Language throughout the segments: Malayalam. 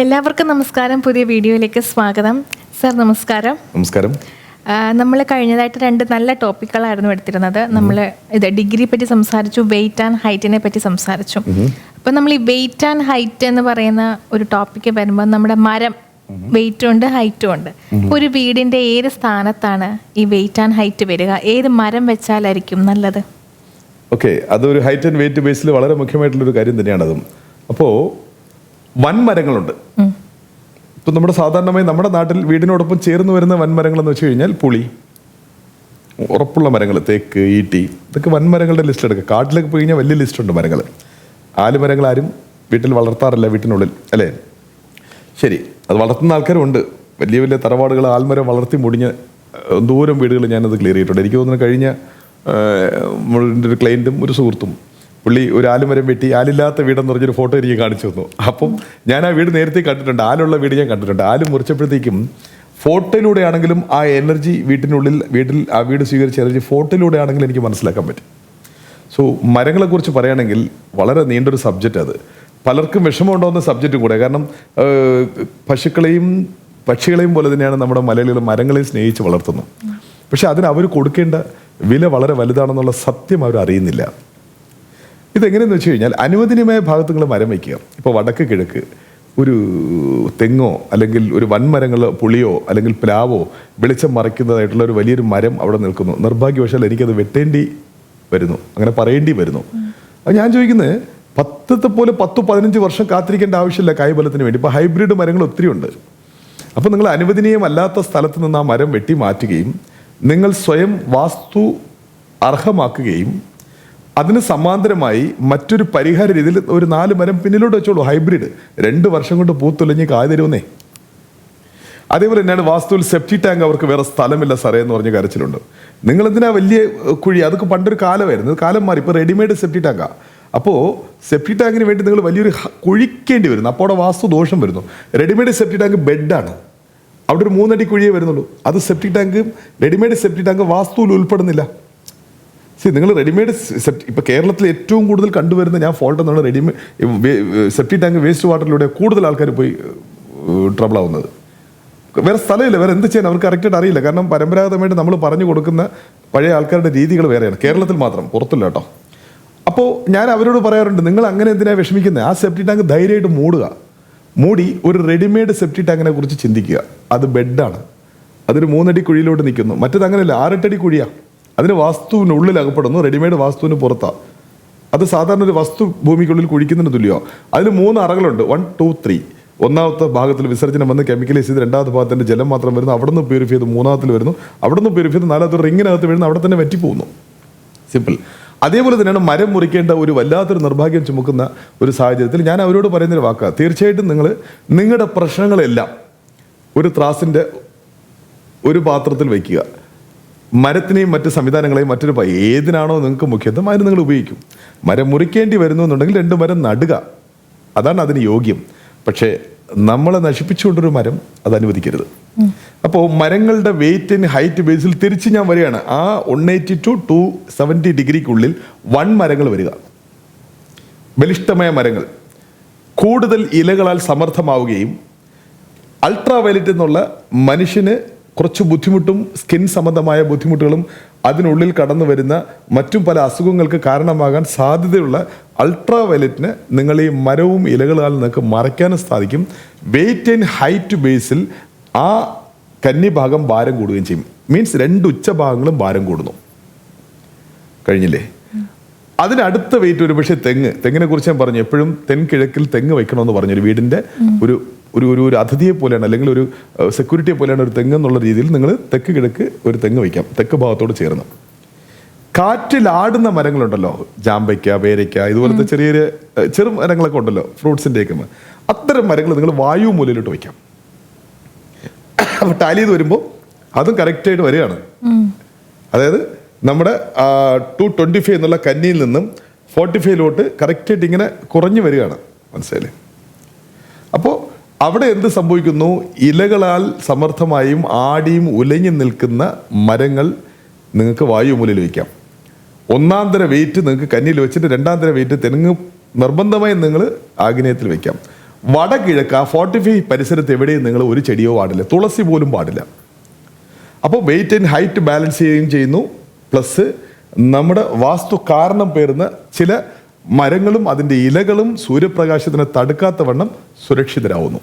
എല്ലാവർക്കും നമസ്കാരം. പുതിയ വീഡിയോയിലേക്ക് സ്വാഗതം. സർ നമസ്കാരം. നമസ്കാരം. നമ്മൾ കഴിഞ്ഞതായിട്ട് രണ്ട് നല്ല ടോപ്പിക്കുകളായിരുന്നു എടുത്തിരുന്നത്. നമ്മൾ ഇത് ഡിഗ്രി പറ്റി സംസാരിച്ചു വെയിറ്റ് ആൻഡ് ഹൈറ്റിനെ പറ്റി സംസാരിച്ചു. അപ്പം നമ്മൾ ഈ വെയിറ്റ് ആൻഡ് ഹൈറ്റ് എന്ന് പറയുന്ന ഒരു ടോപ്പിക്ക് വരുമ്പോൾ നമ്മുടെ മരം വെയിറ്റും ഉണ്ട് ഹൈറ്റും ഉണ്ട്. ഒരു വീടിന്റെ ഏത് സ്ഥാനത്താണ് ഈ വെയിറ്റ് ആൻഡ് ഹൈറ്റ് വരിക? ഏത് മരം വെച്ചാലായിരിക്കും നല്ലത്? ഓക്കെ അതൊരു ഹൈറ്റ് ആൻഡ് വെയിറ്റ് ബേസിൽ വളരെ മുഖ്യമായിട്ടുള്ളൊരു കാര്യം തന്നെയാണതും. അപ്പോൾ വൻമരങ്ങളുണ്ട്. ഇപ്പം നമ്മുടെ സാധാരണമായി നമ്മുടെ നാട്ടിൽ വീടിനോടൊപ്പം ചേർന്ന് വരുന്ന വൻമരങ്ങൾ എന്ന് വെച്ച് കഴിഞ്ഞാൽ പുളി ഉറപ്പുള്ള മരങ്ങൾ തേക്ക് ഈട്ടി ഇതൊക്കെ വൻമരങ്ങളുടെ ലിസ്റ്റ് എടുക്കുക. കാട്ടിലൊക്കെ പോയി കഴിഞ്ഞാൽ വലിയ ലിസ്റ്റ് ഉണ്ട് മരങ്ങൾ. ആലുമരങ്ങൾ ആരും വീട്ടിൽ വളർത്താറില്ല വീട്ടിനുള്ളിൽ അല്ലേ? ശരി അത് വളർത്തുന്ന ആൾക്കാരുണ്ട് വലിയ വലിയ തറവാടുകൾ ആൽമരം വളർത്തി മുടിഞ്ഞ് ദൂരം വീടുകൾ ഞാനത് ക്ലിയർ ചെയ്തിട്ടുണ്ട്. എനിക്ക് തോന്നുന്നു കഴിഞ്ഞ ഒരു ക്ലയന്റും ഒരു സുഹൃത്തും പുള്ളി ഒരു ആലുമരം വെട്ടി ആലില്ലാത്ത വീടെന്ന് പറഞ്ഞൊരു ഫോട്ടോ എനിക്ക് കാണിച്ചു തന്നു. അപ്പം ഞാൻ ആ വീട് നേരത്തെ കണ്ടിട്ടുണ്ട്. ആലുള്ള വീട് ഞാൻ കണ്ടിട്ടുണ്ട്. ആൽ മുറിച്ചപ്പോഴത്തേക്കും ഫോട്ടോയിലൂടെ ആണെങ്കിലും ആ എനർജി വീട്ടിനുള്ളിൽ വീട്ടിൽ ആ വീട് സ്വീകരിച്ച എനർജി ഫോട്ടോയിലൂടെ എനിക്ക് മനസ്സിലാക്കാൻ പറ്റും. സോ മരങ്ങളെക്കുറിച്ച് പറയുകയാണെങ്കിൽ വളരെ നീണ്ടൊരു സബ്ജക്റ്റ് അത്. പലർക്കും വിഷമമുണ്ടാകുന്ന സബ്ജക്റ്റും കൂടെ. കാരണം പശുക്കളെയും പക്ഷികളെയും പോലെ തന്നെയാണ് നമ്മുടെ മലയാളികൾ മരങ്ങളെയും സ്നേഹിച്ച് വളർത്തുന്നത്. പക്ഷെ അതിന് അവർ കൊടുക്കേണ്ട വില വളരെ വലുതാണെന്നുള്ള സത്യം അവർ അറിയുന്നില്ല. ഇതെങ്ങനെയെന്ന് വെച്ച് കഴിഞ്ഞാൽ അനുവദനീയമായ ഭാഗത്ത് നിങ്ങൾ മരം വയ്ക്കുക. ഇപ്പോൾ വടക്ക് കിഴക്ക് ഒരു തെങ്ങോ അല്ലെങ്കിൽ ഒരു വൻമരങ്ങളോ പുളിയോ അല്ലെങ്കിൽ പ്ലാവോ വെളിച്ചം മറയ്ക്കുന്നതായിട്ടുള്ള ഒരു വലിയൊരു മരം അവിടെ നിൽക്കുന്നു. നിർഭാഗ്യവശാൽ എനിക്കത് വെട്ടേണ്ടി വരുന്നു. അങ്ങനെ പറയേണ്ടി വരുന്നു. അത് ഞാൻ ചോദിക്കുന്നത് പത്തത്തെ പോലെ പത്ത് പതിനഞ്ച് വർഷം കാത്തിരിക്കേണ്ട ആവശ്യമില്ല കായ്ബലത്തിന് വേണ്ടി. ഇപ്പോൾ ഹൈബ്രിഡ് മരങ്ങൾ ഒത്തിരി ഉണ്ട്. അപ്പോൾ നിങ്ങൾ അനുവദനീയമല്ലാത്ത സ്ഥലത്ത് നിന്ന് ആ മരം വെട്ടി മാറ്റുകയും നിങ്ങൾ സ്വയം വാസ്തു അർഹമാക്കുകയും അതിന് സമാന്തരമായി മറ്റൊരു പരിഹാര രീതിയിൽ ഒരു നാല് മരം പിന്നിലോട്ട് വെച്ചോളൂ ഹൈബ്രിഡ് രണ്ട് വർഷം കൊണ്ട് പൂത്തുലഞ്ഞ് കായ് തരുമെന്നേ. അതേപോലെ തന്നെയാണ് വാസ്തുവിൽ സെപ്റ്റി ടാങ്ക് അവർക്ക് വേറെ സ്ഥലമില്ല സാറേ എന്ന് പറഞ്ഞ കരച്ചിലുണ്ട്. നിങ്ങൾ എന്തിനാ വലിയ കുഴി? അതൊക്കെ പണ്ടൊരു കാലമായിരുന്നു. കാലം മാറി. ഇപ്പോൾ റെഡിമെയ്ഡ് സെപ്റ്റി ടാങ്കാ അപ്പോൾ സെപ്റ്റി ടാങ്കിന് വേണ്ടി നിങ്ങൾ വലിയൊരു കുഴിക്കേണ്ടി വരുന്നു. അപ്പോൾ അവിടെ വാസ്തു ദോഷം വരുന്നു റെഡിമെയ്ഡ് സെപ്റ്റി ടാങ്ക് ബെഡാണ് അവിടെ ഒരു മൂന്നടി കുഴിയേ വരുന്നുള്ളൂ. അത് septic tank readymade septic tank വാസ്തുവിൽ ഉൾപ്പെടുന്നില്ല. സി നിങ്ങൾ റെഡിമെയ്ഡ് ഇപ്പോൾ കേരളത്തിൽ ഏറ്റവും കൂടുതൽ കണ്ടുവരുന്ന ഞാൻ ഫോൾട്ട് എന്നാണ് റെഡിമെയ്ഡ് സെപ്റ്റി ടാങ്ക് വേസ്റ്റ് വാട്ടറിലൂടെ കൂടുതൽ ആൾക്കാർ പോയി ട്രബിൾ ആവുന്നത്. വേറെ സ്ഥലമില്ല വേറെ എന്ത് ചെയ്യാൻ അവർക്ക് കറക്റ്റായിട്ട് അറിയില്ല. കാരണം പരമ്പരാഗതമായിട്ട് നമ്മൾ പറഞ്ഞു കൊടുക്കുന്ന പഴയ ആൾക്കാരുടെ രീതികൾ വേറെയാണ്. കേരളത്തിൽ മാത്രം പുറത്തില്ല കേട്ടോ. അപ്പോൾ ഞാൻ അവരോട് പറയാറുണ്ട് നിങ്ങൾ അങ്ങനെ എന്തിനാണ് വിഷമിക്കുന്നത് ആ സെപ്റ്റി ടാങ്ക് ധൈര്യമായിട്ട് മൂടുക. മൂടി ഒരു റെഡിമെയ്ഡ് സെപ്റ്റി ടാങ്കിനെ കുറിച്ച് ചിന്തിക്കുക. അത് ബെഡാണ് അതൊരു മൂന്നടി കുഴിയിലോട്ട് നിൽക്കുന്നു. മറ്റേത് അങ്ങനെയല്ല ആറെട്ടടി കുഴിയാ. അതിന് വാസ്തുവിനുള്ളിൽ അകപ്പെടുന്നു റെഡിമെയ്ഡ് വാസ്തുവിന് പുറത്താ. അത് സാധാരണ ഒരു വസ്തു ഭൂമിക്കുള്ളിൽ കുഴിക്കുന്നതിന് തുല്യമോ? അതിന് മൂന്ന് അറകളുണ്ട്. വൺ ടു ത്രീ ഒന്നാമത്തെ ഭാഗത്തിൽ വിസർജനം വന്ന് കെമിക്കലൈസ് ചെയ്ത് രണ്ടാമത്തെ ഭാഗത്തിന്റെ ജലം മാത്രം വരുന്നു. അവിടെ നിന്ന് പ്യൂരിഫൈ ചെയ്ത് മൂന്നാമത്തിൽ വരുന്നു. അവിടെ നിന്ന് പ്യൂരിഫൈ ചെയ്ത് നാലാമത്തെ റിങ്ങിനകത്ത് വീഴുന്ന. അവിടെ തന്നെ വറ്റിപ്പോകുന്നു. സിമ്പിൾ അതേപോലെ തന്നെയാണ് മരം മുറിക്കേണ്ട ഒരു വല്ലാത്തൊരു നിർഭാഗ്യം ചുമക്കുന്ന ഒരു സാഹചര്യത്തിൽ ഞാൻ അവരോട് പറയുന്നൊരു വാക്കാണ് തീർച്ചയായിട്ടും നിങ്ങൾ നിങ്ങളുടെ പ്രശ്നങ്ങളെല്ലാം ഒരു ത്രാസിന്റെ ഒരു പാത്രത്തിൽ വയ്ക്കുക. മരത്തിനെയും മറ്റ് സംവിധാനങ്ങളെയും മറ്റൊരു ഏതിനാണോ നിങ്ങൾക്ക് മുഖ്യത്വം അതിന് നിങ്ങൾ ഉപയോഗിക്കും. മരം മുറിക്കേണ്ടി വരുന്നു എന്നുണ്ടെങ്കിൽ രണ്ട് മരം നടുക. അതാണ് അതിന് യോഗ്യം. പക്ഷേ നമ്മളെ നശിപ്പിച്ചുകൊണ്ടൊരു മരം അത് അനുവദിക്കരുത്. അപ്പോൾ മരങ്ങളുടെ വെയിറ്റ് ആൻഡ് ഹൈറ്റ് ബേസിൽ തിരിച്ച് ഞാൻ വരികയാണ്. ആ one eighty to two seventy ഡിഗ്രിക്കുള്ളിൽ one മരങ്ങൾ വരിക. ബലിഷ്ഠമായ മരങ്ങൾ. കൂടുതൽ ഇലകളാൽ സമർത്ഥമാവുകയും അൾട്രാ വയലറ്റ് എന്നുള്ള മനുഷ്യന് കുറച്ച് ബുദ്ധിമുട്ടും സ്കിൻ സംബന്ധമായ ബുദ്ധിമുട്ടുകളും അതിനുള്ളിൽ കടന്നു വരുന്ന മറ്റും പല അസുഖങ്ങൾക്ക് കാരണമാകാൻ സാധ്യതയുള്ള അൾട്രാ വയലറ്റിന് നിങ്ങൾ ഈ മരവും ഇലകളാൽ നിങ്ങൾക്ക് മറയ്ക്കാനും സാധിക്കും. വെയിറ്റ് ആൻഡ് ഹൈറ്റ് ബേസിൽ ആ കന്നിഭാഗം ഭാരം കൂടുകയും ചെയ്യും. മീൻസ് രണ്ട് ഉച്ചഭാഗങ്ങളും ഭാരം കൂടുന്നു. കഴിഞ്ഞില്ലേ? അതിനടുത്ത വെയിറ്റ് ഒരു പക്ഷേ തെങ്ങ്. തെങ്ങിനെ കുറിച്ച് ഞാൻ പറഞ്ഞു. എപ്പോഴും തെൻകിഴക്കിൽ തെങ്ങ് വെക്കണമെന്ന് പറഞ്ഞു ഒരു വീടിന്റെ ഒരു ഒരു ഒരു ഒരു അതിഥിയെ പോലെയാണ് അല്ലെങ്കിൽ ഒരു സെക്യൂരിറ്റിയെ പോലെയാണ് ഒരു തെങ്ങ് എന്നുള്ള രീതിയിൽ നിങ്ങൾ തെക്ക് കിഴക്ക് ഒരു തെങ്ങ് വയ്ക്കാം തെക്ക് ഭാഗത്തോട് ചേർന്ന്. കാറ്റിലാടുന്ന മരങ്ങളുണ്ടല്ലോ ജാമ്പയ്ക്ക പേരയ്ക്ക ഇതുപോലത്തെ ചെറിയ ചെറിയ, ചെറു മരങ്ങളൊക്കെ ഉണ്ടല്ലോ ഫ്രൂട്ട്സിന്റെ ഒക്കെ. അത്തരം മരങ്ങൾ നിങ്ങൾ വായു മൂലയിലോട്ട് വയ്ക്കാം. അപ്പോൾ ടാലി ചെയ്ത് വരുമ്പോൾ അതും കറക്റ്റായിട്ട് വരികയാണ്. അതായത് നമ്മുടെ ടു ട്വന്റി ഫൈവ് എന്നുള്ള കന്നിയിൽ നിന്നും ഫോർട്ടി ഫൈവിലോട്ട് കറക്റ്റായിട്ട് ഇങ്ങനെ കുറഞ്ഞു വരികയാണ്. മനസ്സിലായില്ലേ? അവിടെ എന്ത് സംഭവിക്കുന്നു? ഇലകളാൽ സമർത്ഥമായും ആടിയും ഉലഞ്ഞു നിൽക്കുന്ന മരങ്ങൾ നിങ്ങൾക്ക് വായുമൂലയിൽ വയ്ക്കാം. ഒന്നാം തര വെയിറ്റ് നിങ്ങൾക്ക് കന്നിയിൽ വെച്ചിട്ട് രണ്ടാം തര വെയിറ്റ് തെങ്ങ് നിർബന്ധമായും നിങ്ങൾ ആഗ്നേയത്തിൽ വയ്ക്കാം. വടകിഴക്ക് ആ ഫോർട്ടി ഫൈവ് പരിസരത്ത് എവിടെയും നിങ്ങൾ ഒരു ചെടിയോ പാടില്ല തുളസി പോലും പാടില്ല അപ്പോൾ വെയിറ്റ് ആൻഡ് ഹൈറ്റ് ബാലൻസ് ചെയ്യുകയും ചെയ്യുന്നു. പ്ലസ് നമ്മുടെ വാസ്തു കാരണം പേരുന്ന ചില മരങ്ങളും അതിന്റെ ഇലകളും സൂര്യപ്രകാശത്തിനെ തടുക്കാത്ത വണ്ണം സുരക്ഷിതരാവുന്നു.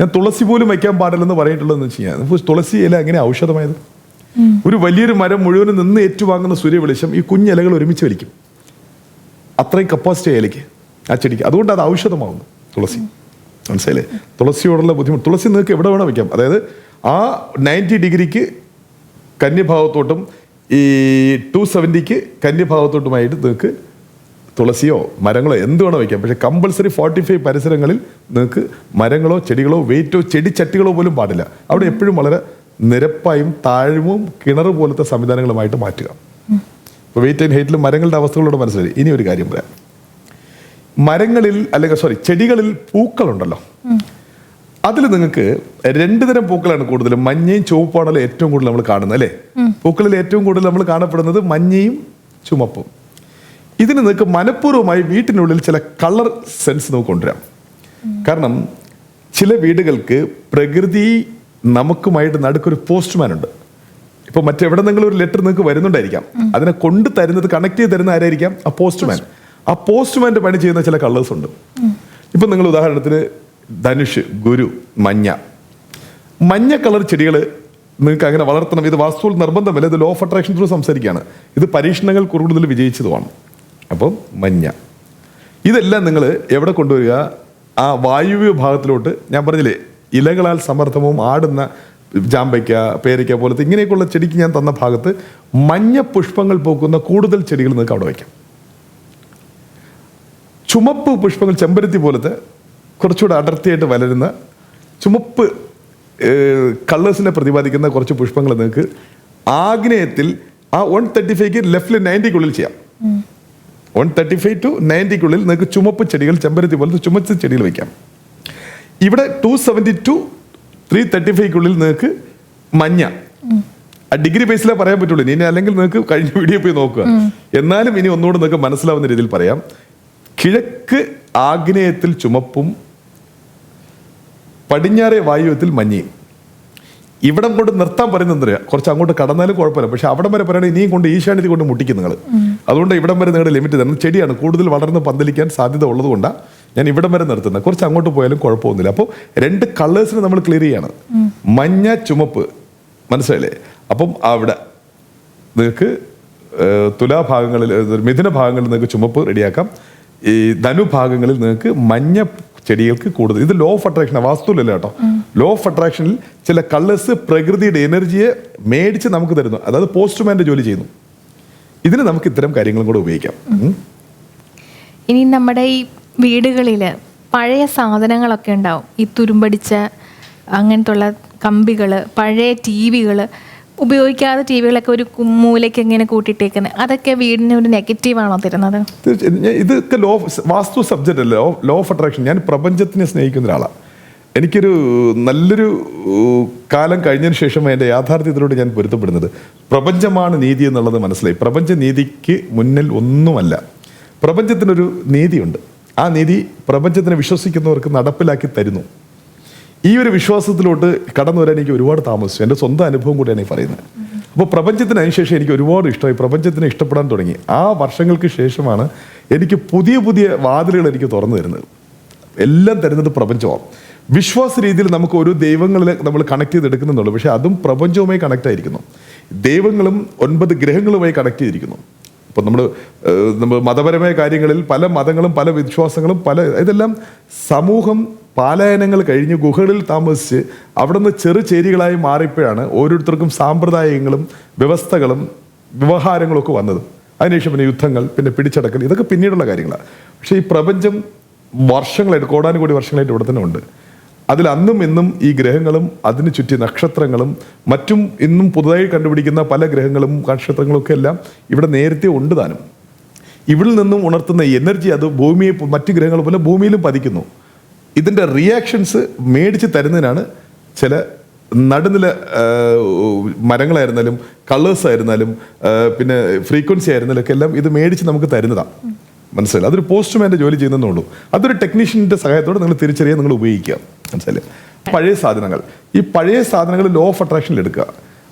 ഞാൻ തുളസി പോലും വയ്ക്കാൻ പാടില്ലെന്ന് പറഞ്ഞിട്ടുള്ളതെന്ന് വെച്ച് കഴിഞ്ഞാൽ തുളസി ഇല എങ്ങനെ ഔഷധമായത്? ഒരു വലിയൊരു മരം മുഴുവനും നിന്ന് ഏറ്റുവാങ്ങുന്ന സൂര്യവെളിച്ചം ഈ കുഞ്ഞിലകൾ ഒരുമിച്ച് വലിക്കും. അത്രയും കപ്പാസിറ്റി ഇലയ്ക്ക് ആ ചെടിക്ക്. അതുകൊണ്ട് അത് ഔഷധമാവുന്നു തുളസി. മനസ്സിലായില്ലേ? തുളസിയോടുള്ള ബുദ്ധിമുട്ട്. തുളസി നിങ്ങൾക്ക് എവിടെ വേണം വയ്ക്കാം. അതായത് ആ നയന്റി ഡിഗ്രിക്ക് കന്യഭാവത്തോട്ടും ഈ ടു സെവന്റിക്ക് കന്യഭാവത്തോട്ടുമായിട്ട് നിങ്ങൾക്ക് തുളസിയോ മരങ്ങളോ എന്ത് വേണോ വയ്ക്കാം. പക്ഷേ കമ്പൾസറി ഫോർട്ടി ഫൈവ് പരിസരങ്ങളിൽ നിങ്ങൾക്ക് മരങ്ങളോ ചെടികളോ വെയിറ്റോ ചെടി ചട്ടികളോ പോലും പാടില്ല. അവിടെ എപ്പോഴും വളരെ നിരപ്പായും താഴ്വും കിണർ പോലത്തെ സംവിധാനങ്ങളുമായിട്ട് മാറ്റുക. ഇപ്പോൾ വെയിറ്റ് ആൻഡ് ഹൈറ്റിൽ മരങ്ങളുടെ അവസ്ഥകളോട് മനസ്സിലായി. ഇനി ഒരു കാര്യം പറയാം. മരങ്ങളിൽ അല്ലെങ്കിൽ സോറി ചെടികളിൽ പൂക്കളുണ്ടല്ലോ. അതിൽ നിങ്ങൾക്ക് രണ്ടു തരം പൂക്കളാണ് കൂടുതലും. മഞ്ഞയും ചുവപ്പാണല്ലോ ഏറ്റവും കൂടുതൽ നമ്മൾ കാണുന്നത് അല്ലേ? പൂക്കളിൽ ഏറ്റവും കൂടുതൽ നമ്മൾ കാണപ്പെടുന്നത് മഞ്ഞയും ചുമപ്പും. ഇതിന് നിങ്ങൾക്ക് മനഃപൂർവമായി വീട്ടിനുള്ളിൽ ചില കളർ സെൻസ് നമുക്ക് കൊണ്ടുവരാം. കാരണം ചില വീടുകൾക്ക് പ്രകൃതി നമുക്കുമായിട്ട് നടുക്കൊരു പോസ്റ്റ്മാൻ ഉണ്ട്. ഇപ്പൊ നിങ്ങൾ ഒരു ലെറ്റർ നിങ്ങൾക്ക് വരുന്നുണ്ടായിരിക്കാം. അതിനെ കൊണ്ട് തരുന്നത് കണക്ട് ചെയ്ത് തരുന്ന ആരായിരിക്കാം? ആ പോസ്റ്റ്മാൻ ആ പോസ്റ്റ്മാന്റെ പണി ചെയ്യുന്ന ചില കളേഴ്സ് ഉണ്ട്. ഇപ്പൊ നിങ്ങൾ ഉദാഹരണത്തിന് ധനുഷ് ഗുരു മഞ്ഞ. മഞ്ഞ കളർ ചെടികൾ നിങ്ങൾക്ക് അങ്ങനെ വളർത്തണം. ഇത് വാസ്തുവിൽ നിർബന്ധമല്ല. ഇത് ലോ ഓഫ് അട്രാക്ഷൻ ത്രൂ സംസാരിക്കുകയാണ്. ഇത് പരീക്ഷണങ്ങൾ കൂടുതൽ വിജയിച്ചതുമാണ്. അപ്പം മഞ്ഞ. ഇതെല്ലാം നിങ്ങൾ എവിടെ കൊണ്ടുവരിക? ആ വായുവ്യ ഭാഗത്തിലോട്ട് ഞാൻ പറഞ്ഞില്ലേ ഇലകളാൽ സമർത്ഥവും ആടുന്ന ജാമ്പയ്ക്ക പേരയ്ക്ക പോലത്തെ ഇങ്ങനെയൊക്കെയുള്ള ചെടിക്ക് ഞാൻ തന്ന ഭാഗത്ത് മഞ്ഞ പുഷ്പങ്ങൾ പൂക്കുന്ന കൂടുതൽ ചെടികൾ നിങ്ങൾക്ക് അവിടെ വയ്ക്കാം. ചുമപ്പ് പുഷ്പങ്ങൾ ചെമ്പരത്തി പോലത്തെ കുറച്ചുകൂടെ അടർത്തിയായിട്ട് വളരുന്ന ചുമപ്പ് കളേഴ്സിനെ പ്രതിപാദിക്കുന്ന കുറച്ച് പുഷ്പങ്ങൾ നിങ്ങൾക്ക് ആഗ്നേയത്തിൽ ആ വൺ തേർട്ടി ഫൈവ് ലെഫ്റ്റിൽ നയന്റിക്കുള്ളിൽ ചെയ്യാം. വൺ തേർട്ടി ഫൈവ് ടു നയന്റിക്കുള്ളിൽ നിങ്ങൾക്ക് ചുമപ്പ് ചെടികൾ ചെമ്പരത്തി പോലത്തെ ചുമച്ച ചെടികൾ വയ്ക്കാം. ഇവിടെ two seventy to three thirty ഫൈവ്ക്കുള്ളിൽ നിങ്ങൾക്ക് മഞ്ഞ ഡിഗ്രി ബേസിലേ പറയാൻ പറ്റുള്ളൂ. ഇനി അല്ലെങ്കിൽ നിങ്ങൾക്ക് കഴിഞ്ഞ വീഡിയോ പോയി നോക്കുക. എന്നാലും ഇനി ഒന്നുകൂടെ നിങ്ങൾക്ക് മനസ്സിലാവുന്ന രീതിയിൽ പറയാം. കിഴക്ക് ആഗ്നേയത്തിൽ ചുമപ്പും പടിഞ്ഞാറേ വായുവത്തിൽ മഞ്ഞയും. ഇവിടം കൊണ്ട് നിർത്താൻ പറയുന്നത് കുറച്ച് അങ്ങോട്ട് കടന്നാലും കുഴപ്പമില്ല. പക്ഷെ അവിടം വരെ പറയുകയാണെങ്കിൽ ഇനിയും കൊണ്ട് ഈശാനിധി കൊണ്ട് മുട്ടിക്കും നിങ്ങൾ അതുകൊണ്ട് ഇവിടം വരെ നിങ്ങളുടെ ലിമിറ്റ് തരണം. ചെടിയാണ് കൂടുതൽ വളർന്ന് പന്തലിക്കാൻ സാധ്യത ഉള്ളതുകൊണ്ടാണ് ഞാൻ ഇവിടം വരെ നിർത്തുന്നത്. കുറച്ച് അങ്ങോട്ട് പോയാലും കുഴപ്പമൊന്നുമില്ല. അപ്പോൾ രണ്ട് കളേഴ്സിന് നമ്മൾ ക്ലിയർ ചെയ്യാണ്. മഞ്ഞ ചുമപ്പ്. മനസ്സിലായില്ലേ? അപ്പം അവിടെ നിങ്ങൾക്ക് തുലാഭാഗങ്ങളിൽ മിഥുന ഭാഗങ്ങളിൽ നിങ്ങൾക്ക് ചുമപ്പ് റെഡിയാക്കാം. ഈ ധനുഭാഗങ്ങളിൽ നിങ്ങൾക്ക് മഞ്ഞ ചെടികൾക്ക് കൂടുതൽ. ഇത് ലോ ഓഫ് അട്രാക്ഷൻ വാസ്തുവിലല്ല കേട്ടോ? ലോ ഓഫ് അട്രാക്ഷനിൽ ചില കളേഴ്സ് പ്രകൃതിയുടെ എനർജിയെ മേടിച്ച് നമുക്ക് തരുന്നു. അതായത് പോസ്റ്റ്മാന്റെ ജോലി ചെയ്യുന്നു. ഇതിന് നമുക്ക് ഇത്തരം കാര്യങ്ങളും കൂടെ ഉപയോഗിക്കാം. ഇനി നമ്മുടെ ഈ വീടുകളിൽ പഴയ സാധനങ്ങളൊക്കെ ഉണ്ടാവും. ഈ തുരുമ്പടിച്ച അങ്ങനത്തുള്ള കമ്പികൾ പഴയ ടി വികൾ ഉപയോഗിക്കാതെ ടി വികളൊക്കെ ഒരു മൂലയ്ക്ക് ഇങ്ങനെ കൂട്ടിയിട്ടേക്കുന്നത് അതൊക്കെ വീടിന് ഒരു നെഗറ്റീവാണോ തരുന്നത്? ഇതൊക്കെ ലോ വാസ്തു സബ്ജക്റ്റ് അല്ല? ലോ ഓഫ് അട്രാക്ഷൻ ഞാൻ പ്രപഞ്ചത്തിനെ സ്നേഹിക്കുന്ന ഒരാളാണ്. എനിക്കൊരു നല്ലൊരു കാലം കഴിഞ്ഞതിന് ശേഷം എന്റെ യാഥാർത്ഥ്യത്തിലൂടെ ഞാൻ പൊരുത്തപ്പെടുന്നത്. പ്രപഞ്ചമാണ് നീതി എന്നുള്ളത് മനസ്സിലായി. പ്രപഞ്ച നീതിക്ക് മുന്നിൽ ഒന്നുമല്ല. പ്രപഞ്ചത്തിനൊരു നീതിയുണ്ട്. ആ നീതി പ്രപഞ്ചത്തിനെ വിശ്വസിക്കുന്നവർക്ക് നടപ്പിലാക്കി തരുന്നു. ഈ ഒരു വിശ്വാസത്തിലോട്ട് കടന്നു വരാൻ എനിക്ക് ഒരുപാട് താമസിച്ചു. എന്റെ സ്വന്തം അനുഭവം കൂടിയാണ് ഈ പറയുന്നത്. അപ്പോൾ പ്രപഞ്ചത്തിന് അതിനുശേഷം എനിക്ക് ഒരുപാട് ഇഷ്ടമായി. പ്രപഞ്ചത്തിനെ ഇഷ്ടപ്പെടാൻ തുടങ്ങി. ആ വർഷങ്ങൾക്ക് ശേഷമാണ് എനിക്ക് പുതിയ പുതിയ വാതിലുകൾ എനിക്ക് തുറന്നു തരുന്നത്. എല്ലാം തരുന്നത് പ്രപഞ്ചമാണ്. വിശ്വാസ രീതിയിൽ നമുക്ക് ഓരോ ദൈവങ്ങളെ നമ്മൾ കണക്ട് ചെയ്തെടുക്കുന്നുള്ളൂ. പക്ഷേ അതും പ്രപഞ്ചവുമായി കണക്ട് ആയിരിക്കുന്നു. ദൈവങ്ങളും ഒൻപത് ഗ്രഹങ്ങളുമായി കണക്ട് ചെയ്തിരിക്കുന്നു. ഇപ്പം നമ്മൾ നമ്മൾ മതപരമായ കാര്യങ്ങളിൽ പല മതങ്ങളും പല വിശ്വാസങ്ങളും പല ഇതെല്ലാം സമൂഹം പാലായനങ്ങൾ കഴിഞ്ഞ് ഗുഹകളിൽ താമസിച്ച് അവിടുന്ന് ചെറു ചേരികളായി മാറിയപ്പോഴാണ് ഓരോരുത്തർക്കും സാമ്പ്രദായങ്ങളും വ്യവസ്ഥകളും വ്യവഹാരങ്ങളൊക്കെ വന്നത്. അതിനുശേഷം പിന്നെ യുദ്ധങ്ങൾ പിന്നെ പിടിച്ചടക്കൽ ഇതൊക്കെ പിന്നീടുള്ള കാര്യങ്ങളാണ്. പക്ഷേ ഈ പ്രപഞ്ചം വർഷങ്ങളായിട്ട് കോടാനുകോടി വർഷങ്ങളായിട്ട് ഇവിടെ തന്നെ ഉണ്ട്. അതിൽ അന്നും ഇന്നും ഈ ഗ്രഹങ്ങളും അതിന് ചുറ്റി നക്ഷത്രങ്ങളും മറ്റും ഇന്നും പുതുതായി കണ്ടുപിടിക്കുന്ന പല ഗ്രഹങ്ങളും നക്ഷത്രങ്ങളും ഒക്കെ എല്ലാം ഇവിടെ നേരത്തെ ഉണ്ട് താനും. ഇവിടെ നിന്നും ഉണർത്തുന്ന എനർജി അത് ഭൂമിയെ മറ്റു ഗ്രഹങ്ങൾ പോലെ ഭൂമിയിലും പതിക്കുന്നു. ഇതിന്റെ റിയാക്ഷൻസ് മേടിച്ച് തരുന്നതിനാണ് ചില നടുനില മരങ്ങളായിരുന്നാലും കളേഴ്സ് ആയിരുന്നാലും പിന്നെ ഫ്രീക്വൻസി ആയിരുന്നാലും ഒക്കെ എല്ലാം ഇത് മേടിച്ച് നമുക്ക് തരുന്നതാണ് മനസ്സിലായി അതൊരു പോസ്റ്റ്മാന്റെ ജോലി ചെയ്യുന്നതേ ഉള്ളൂ. അതൊരു ടെക്നീഷ്യന്റെ സഹായത്തോടെ നിങ്ങൾ തിരിച്ചറിയാൻ നിങ്ങൾ ഉപയോഗിക്കുക. മനസ്സിലായി പഴയ സാധനങ്ങൾ. ഈ പഴയ സാധനങ്ങൾ ലോ ഓഫ് അട്രാക്ഷനിൽ എടുക്കുക.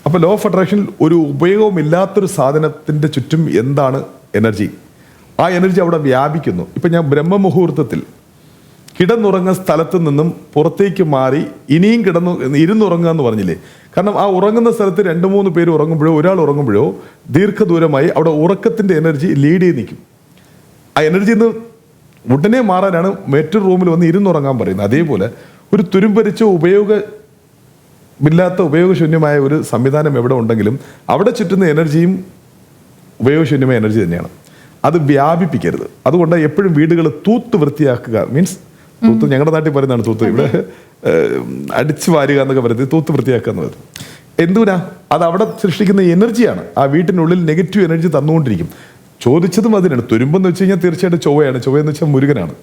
അപ്പോൾ ലോ ഓഫ് അട്രാക്ഷനിൽ ഒരു ഉപയോഗമില്ലാത്തൊരു സാധനത്തിന്റെ ചുറ്റും എന്താണ് എനർജി ആ എനർജി അവിടെ വ്യാപിക്കുന്നു. ഇപ്പം ഞാൻ ബ്രഹ്മമുഹൂർത്തത്തിൽ കിടന്നുറങ്ങുന്ന സ്ഥലത്ത് നിന്നും പുറത്തേക്ക് മാറി ഇനിയും കിടന്നു ഇരുന്നുറങ്ങുക എന്ന് പറഞ്ഞില്ലേ? കാരണം ആ ഉറങ്ങുന്ന സ്ഥലത്ത് രണ്ട് മൂന്ന് പേര് ഉറങ്ങുമ്പോഴോ ഒരാൾ ഉറങ്ങുമ്പോഴോ ദീർഘദൂരമായി അവിടെ ഉറക്കത്തിന്റെ എനർജി ലീഡ് ചെയ്ത് നിൽക്കും. ആ എനർജി നിന്ന് ഉടനെ മാറാനാണ് മറ്റൊരു റൂമിൽ വന്ന് ഇരുന്നുറങ്ങാൻ പറയുന്നത്. അതേപോലെ ഒരു തുരുമ്പരിച്ച ഉപയോഗ ഇല്ലാത്ത ഉപയോഗശൂന്യമായ ഒരു സംവിധാനം എവിടെ ഉണ്ടെങ്കിലും അവിടെ ചുറ്റുന്ന എനർജിയും ഉപയോഗശൂന്യമായ എനർജി തന്നെയാണ്. അത് വ്യാപിപ്പിക്കരുത്. അതുകൊണ്ട് എപ്പോഴും വീടുകൾ തൂത്ത് വൃത്തിയാക്കുക മീൻസ് തൂത്ത് ഞങ്ങളുടെ നാട്ടിൽ പറയുന്നതാണ് തൂത്ത്. ഇവിടെ അടിച്ചു വാരുക എന്നൊക്കെ പറയുന്നത് തൂത്ത് വൃത്തിയാക്കുക എന്ന് പറയുന്നത് എന്തുനാ? അത് അവിടെ സൃഷ്ടിക്കുന്ന എനർജിയാണ്. ആ വീട്ടിനുള്ളിൽ നെഗറ്റീവ് എനർജി തന്നുകൊണ്ടിരിക്കും. ചോദിച്ചതും അതിനാണ്. തുരുമ്പെന്ന് വെച്ച് കഴിഞ്ഞാൽ തീർച്ചയായിട്ടും ചൊവ്വയാണ്. ചൊവ്വയെന്ന് വെച്ചാൽ മുരുകനാണ്.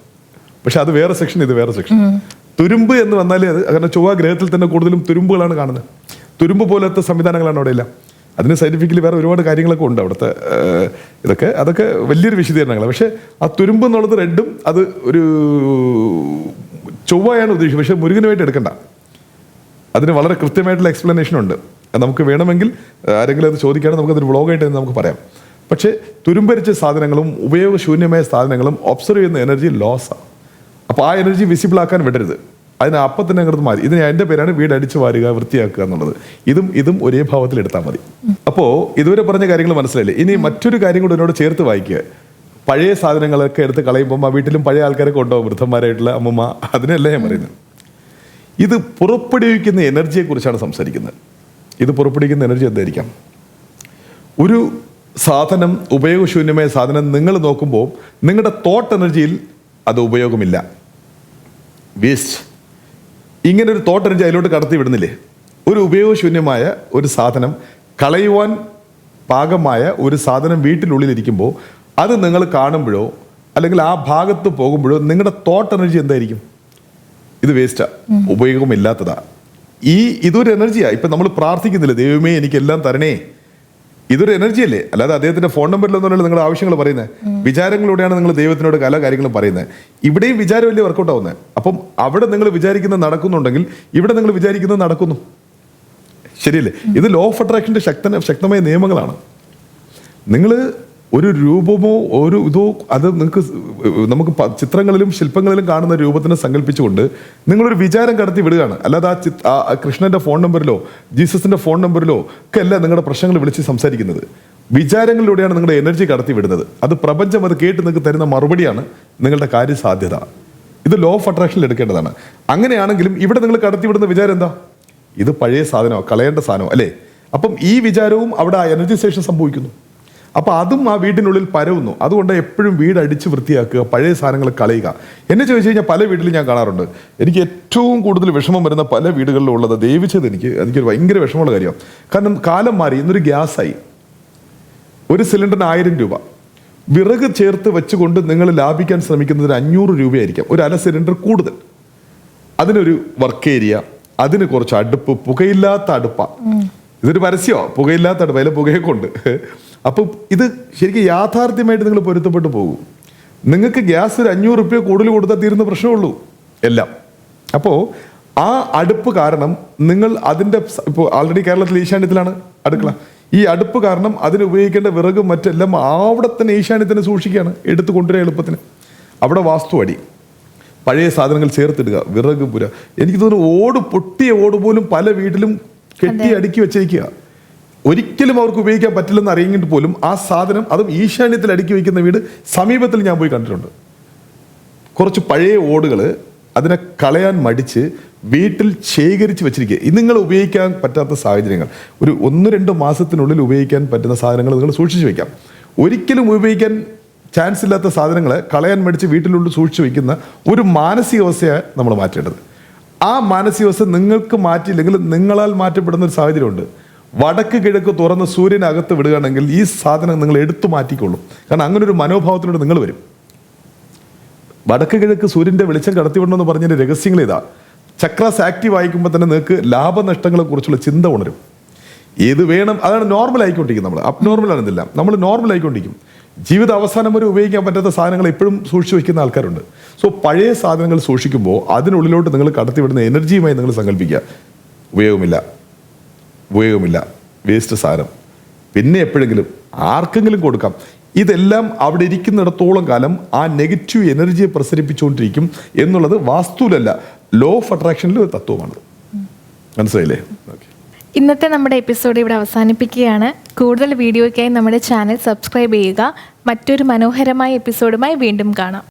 പക്ഷെ അത് വേറെ സെക്ഷൻ ഇത് വേറെ സെക്ഷൻ. തുരുമ്പ് എന്ന് വന്നാലേ അത് കാരണം ചൊവ്വ ഗ്രഹത്തിൽ തന്നെ കൂടുതലും തുരുമ്പുകളാണ് കാണുന്നത്. തുരുമ്പ് പോലത്തെ സംവിധാനങ്ങളാണ് അവിടെ എല്ലാം. അതിന് സൈന്റിഫിക്കലി വേറെ ഒരുപാട് കാര്യങ്ങളൊക്കെ ഉണ്ട് അവിടുത്തെ ഇതൊക്കെ. അതൊക്കെ വലിയൊരു വിശദീകരണങ്ങളാണ്. പക്ഷേ ആ തുരുമ്പ് എന്നുള്ളത് റെഡും അത് ഒരു ചൊവ്വയാണ് ഉദ്ദേശിച്ചത്. പക്ഷേ മുരുകനുമായിട്ട് എടുക്കണ്ട. അതിന് വളരെ കൃത്യമായിട്ടുള്ള എക്സ്പ്ലനേഷൻ ഉണ്ട്. നമുക്ക് വേണമെങ്കിൽ ആരെങ്കിലും അത് ചോദിക്കുകയാണെങ്കിൽ നമുക്കതൊരു വ്ളോഗായിട്ട് നമുക്ക് പറയാം. പക്ഷേ തുരുമ്പരിച്ച സാധനങ്ങളും ഉപയോഗശൂന്യമായ സാധനങ്ങളും ഒബ്സർവ് ചെയ്യുന്ന എനർജി ലോസാണ് അപ്പോൾ ആ എനർജി വിസിബിൾ ആക്കാൻ വിടരുത്. അതിന് അപ്പം തന്നെ അങ്ങോട്ട് മാറി ഇതിന് എന്റെ പേരാണ് വീട് അടിച്ചു വാരുക വൃത്തിയാക്കുക എന്നുള്ളത്. ഇതും ഇതും ഒരേ ഭാവത്തിൽ എടുത്താൽ മതി. അപ്പോൾ ഇതുവരെ പറഞ്ഞ കാര്യങ്ങൾ മനസ്സിലായില്ലേ? ഇനി മറ്റൊരു കാര്യം കൂടെ എന്നോട് ചേർത്ത് വായിക്കുക. പഴയ സാധനങ്ങളൊക്കെ എടുത്ത് കളയുമ്പോൾ ആ വീട്ടിലും പഴയ ആൾക്കാരൊക്കെ ഉണ്ടാവും വൃദ്ധന്മാരായിട്ടുള്ള അമ്മമ്മ അതിനല്ല ഞാൻ പറയുന്നത്. ഇത് പുറപ്പെടുവിക്കുന്ന എനർജിയെക്കുറിച്ചാണ് സംസാരിക്കുന്നത്. ഇത് പുറപ്പെടുവിക്കുന്ന എനർജി എന്തായിരിക്കാം? ഒരു സാധനം ഉപയോഗശൂന്യമായ സാധനം നിങ്ങൾ നോക്കുമ്പോൾ നിങ്ങളുടെ തോട്ട് എനർജിയിൽ അത് ഉപയോഗമില്ല. വേസ്റ്റ് ഇങ്ങനെ ഒരു തോട്ട് എനർജി അതിലോട്ട് കടത്തി വിടുന്നില്ലേ? ഒരു ഉപയോഗശൂന്യമായ ഒരു സാധനം കളയുവാൻ പാകമായ ഒരു സാധനം വീട്ടിനുള്ളിലിരിക്കുമ്പോൾ അത് നിങ്ങൾ കാണുമ്പോഴോ അല്ലെങ്കിൽ ആ ഭാഗത്ത് പോകുമ്പോഴോ നിങ്ങളുടെ തോട്ട് എനർജി എന്തായിരിക്കും? ഇത് വേസ്റ്റാ ഉപയോഗമില്ലാത്തതാ. ഈ ഇതൊരു എനർജിയാ ഇപ്പം നമ്മൾ പ്രാർത്ഥിക്കുന്നില്ല? ദൈവമേ എനിക്കെല്ലാം തരണേ. ഇതൊരു എനർജി അല്ലേ? അല്ലാതെ അദ്ദേഹത്തിന്റെ ഫോൺ നമ്പറിലൊന്നുമല്ല നിങ്ങളുടെ ആവശ്യങ്ങൾ പറയുന്നത്. വിചാരങ്ങളിലൂടെയാണ് നിങ്ങൾ ദൈവത്തിനോട് പല കാര്യങ്ങളും പറയുന്നത്. ഇവിടെയും വിചാരം വലിയ വർക്കൗട്ട് ആവുന്നത്? അപ്പം അവിടെ നിങ്ങൾ വിചാരിക്കുന്നത് നടക്കുന്നുണ്ടെങ്കിൽ ഇവിടെ നിങ്ങൾ വിചാരിക്കുന്നത് നടക്കുന്നു. ശരിയല്ലേ? ഇത് ലോ ഓഫ് അട്രാക്ഷന്റെ ശക്തന ശക്തമായ നിയമങ്ങളാണ്. നിങ്ങൾ ഒരു രൂപമോ ഒരു ഇതോ അത് നിങ്ങൾക്ക് നമുക്ക് ചിത്രങ്ങളിലും ശില്പങ്ങളിലും കാണുന്ന രൂപത്തിനെ സങ്കല്പിച്ചുകൊണ്ട് നിങ്ങളൊരു വിചാരം കടത്തി വിടുകയാണ്. അല്ലാതെ ആ ചിത് ആ കൃഷ്ണന്റെ ഫോൺ നമ്പറിലോ ജീസസിന്റെ ഫോൺ നമ്പറിലോ ഒക്കെ അല്ല നിങ്ങളുടെ പ്രശ്നങ്ങൾ വിളിച്ച് സംസാരിക്കുന്നത്. വിചാരങ്ങളിലൂടെയാണ് നിങ്ങളുടെ എനർജി കടത്തി വിടുന്നത്. അത് പ്രപഞ്ചം അത് കേട്ട് നിങ്ങൾക്ക് തരുന്ന മറുപടിയാണ് നിങ്ങളുടെ കാര്യസാധ്യത. ഇത് ലോ ഓഫ് അട്രാക്ഷനിൽ എടുക്കേണ്ടതാണ്. അങ്ങനെയാണെങ്കിലും ഇവിടെ നിങ്ങൾ കടത്തി വിടുന്ന വിചാരം എന്താ? ഇത് പഴയ സാധനമോ കളയേണ്ട സാധനമോ അല്ലേ? അപ്പം ഈ വിചാരവും അവിടെ ആ എനർജി സ്റ്റേഷൻ സംഭവിക്കുന്നു. അപ്പൊ അതും ആ വീടിനുള്ളിൽ പരവുന്നു. അതുകൊണ്ട് എപ്പോഴും വീട് അടിച്ച് വൃത്തിയാക്കുക പഴയ സാധനങ്ങൾ കളയുക. എന്നെ ചോദിച്ചു കഴിഞ്ഞാൽ പല വീട്ടിലും ഞാൻ കാണാറുണ്ട്. എനിക്ക് ഏറ്റവും കൂടുതൽ വിഷമം വരുന്ന പല വീടുകളിലും ഉള്ളത് ദയവിച്ചത് എനിക്ക് എനിക്കൊരു ഭയങ്കര വിഷമമുള്ള കാര്യമാണ്. കാരണം കാലം മാറി ഇന്നൊരു ഗ്യാസായി. ഒരു സിലിണ്ടറിന് ആയിരം രൂപ. വിറക് ചേർത്ത് വെച്ചുകൊണ്ട് നിങ്ങൾ ലാഭിക്കാൻ ശ്രമിക്കുന്നതിന് അഞ്ഞൂറ് രൂപയായിരിക്കാം. ഒരു അല സിലിണ്ടർ കൂടുതൽ. അതിനൊരു വർക്ക് ഏരിയ അതിന് കുറച്ച് അടുപ്പ് പുകയില്ലാത്ത അടുപ്പ. ഇതൊരു പരസ്യമോ? പുകയില്ലാത്ത അടുപ്പ്. അതിലെ പുകയൊക്കെ ഉണ്ട്. അപ്പം ഇത് ശരിക്കും യാഥാർത്ഥ്യമായിട്ട് നിങ്ങൾ പൊരുത്തപ്പെട്ടു പോകും. നിങ്ങൾക്ക് ഗ്യാസ് ഒരു അഞ്ഞൂറ് റുപ്യ കൂടുതൽ കൊടുത്താൽ തീരുന്ന പ്രശ്നമുള്ളൂ. എല്ലാം. അപ്പോൾ ആ അടുപ്പ് കാരണം നിങ്ങൾ അതിന്റെ ഇപ്പോൾ ആൾറെഡി കേരളത്തിൽ ഈശാന്യത്തിലാണ് അടുക്കള. ഈ അടുപ്പ് കാരണം അതിന് ഉപയോഗിക്കേണ്ട വിറകും മറ്റെല്ലാം അവിടെ തന്നെ ഈശാന്യത്തിന് സൂക്ഷിക്കുകയാണ്. എടുത്തു കൊണ്ടുവരിക എളുപ്പത്തിന്. അവിടെ വാസ്തു അടി. പഴയ സാധനങ്ങൾ ചേർത്തിടുക. വിറക് പുര. എനിക്ക് തോന്നുന്നു ഓട് പൊട്ടിയ ഓട് പോലും പല വീട്ടിലും കെട്ടി അടുക്കി വെച്ചേക്കുക. ഒരിക്കലും അവർക്ക് ഉപയോഗിക്കാൻ പറ്റില്ലെന്ന് അറിയെങ്കിൽ പോലും ആ സാധനം അതും ഈശാന്യത്തിൽ അടുക്കി വയ്ക്കുന്ന വീട് സമീപത്തിൽ ഞാൻ പോയി കണ്ടിട്ടുണ്ട്. കുറച്ച് പഴയ ഓടുകൾ അതിനെ കളയാൻ മടിച്ച് വീട്ടിൽ ശേഖരിച്ച് വെച്ചിരിക്കുക. ഇത് നിങ്ങൾ ഉപയോഗിക്കാൻ പറ്റാത്ത സാഹചര്യങ്ങൾ. ഒരു ഒന്ന് രണ്ട് മാസത്തിനുള്ളിൽ ഉപയോഗിക്കാൻ പറ്റുന്ന സാധനങ്ങൾ നിങ്ങൾ സൂക്ഷിച്ചു വയ്ക്കാം ഒരിക്കലും ഉപയോഗിക്കാൻ ചാൻസ് ഇല്ലാത്ത സാധനങ്ങളെ കളയാൻ മടിച്ച് വീട്ടിലുള്ളിൽ സൂക്ഷിച്ചു വയ്ക്കുന്ന ഒരു മാനസികാവസ്ഥയാണ് നമ്മൾ മാറ്റേണ്ടത്. ആ മാനസികാവസ്ഥ നിങ്ങൾക്ക് മാറ്റിയില്ലെങ്കിൽ നിങ്ങളാൽ മാറ്റപ്പെടുന്ന ഒരു സാഹചര്യമുണ്ട്. വടക്ക് കിഴക്ക് തുറന്ന് സൂര്യനകത്ത് വിടുകയാണെങ്കിൽ ഈ സാധനം നിങ്ങൾ എടുത്തു മാറ്റിക്കൊള്ളും. കാരണം അങ്ങനെ ഒരു മനോഭാവത്തിലൂടെ നിങ്ങൾ വരും. വടക്ക് കിഴക്ക് സൂര്യന്റെ വെളിച്ചം കടത്തിവിടണമെന്ന് പറഞ്ഞതിന്റെ രഹസ്യങ്ങൾ ഇതാ. ചക്രാസ് ആക്റ്റീവ് ആയിക്കുമ്പോൾ തന്നെ നിങ്ങൾക്ക് ലാഭനഷ്ടങ്ങളെ കുറിച്ചുള്ള ചിന്ത ഉണരും. ഏത് വേണം? അതാണ് നോർമൽ ആയിക്കൊണ്ടിരിക്കും നമ്മൾ. അബ്നോർമൽ ആണെന്നില്ല നമ്മൾ നോർമൽ ആയിക്കൊണ്ടിരിക്കും. ജീവിത അവസാനം വരെ ഉപയോഗിക്കാൻ പറ്റാത്ത സാധനങ്ങൾ എപ്പോഴും സൂക്ഷിച്ചു വയ്ക്കുന്ന ആൾക്കാരുണ്ട്. സോ പഴയ സാധനങ്ങൾ സൂക്ഷിക്കുമ്പോൾ അതിനുള്ളിലോട്ട് നിങ്ങൾ കടത്തിവിടുന്ന എനർജിയുമായി നിങ്ങൾ സങ്കല്പിക്കുക. ഉപയോഗമില്ല. ഉപയോഗമില്ല. വേസ്റ്റ് സാധനം. പിന്നെ എപ്പോഴെങ്കിലും ആർക്കെങ്കിലും കൊടുക്കാം. ഇതെല്ലാം അവിടെ ഇരിക്കുന്നിടത്തോളം കാലം ആ നെഗറ്റീവ് എനർജിയെ പ്രസരിപ്പിച്ചുകൊണ്ടിരിക്കും എന്നുള്ളത് വാസ്തുവിലല്ല. ലോ ഓഫ് അട്രാക്ഷനിലെ ഒരു തത്വമാണ് മനസ്സിലായില്ലേ? ഇന്നത്തെ നമ്മുടെ എപ്പിസോഡ് ഇവിടെ അവസാനിപ്പിക്കുകയാണ്. കൂടുതൽ വീഡിയോയ്ക്കായി നമ്മുടെ ചാനൽ സബ്സ്ക്രൈബ് ചെയ്യുക. മറ്റൊരു മനോഹരമായ എപ്പിസോഡുമായി വീണ്ടും കാണാം.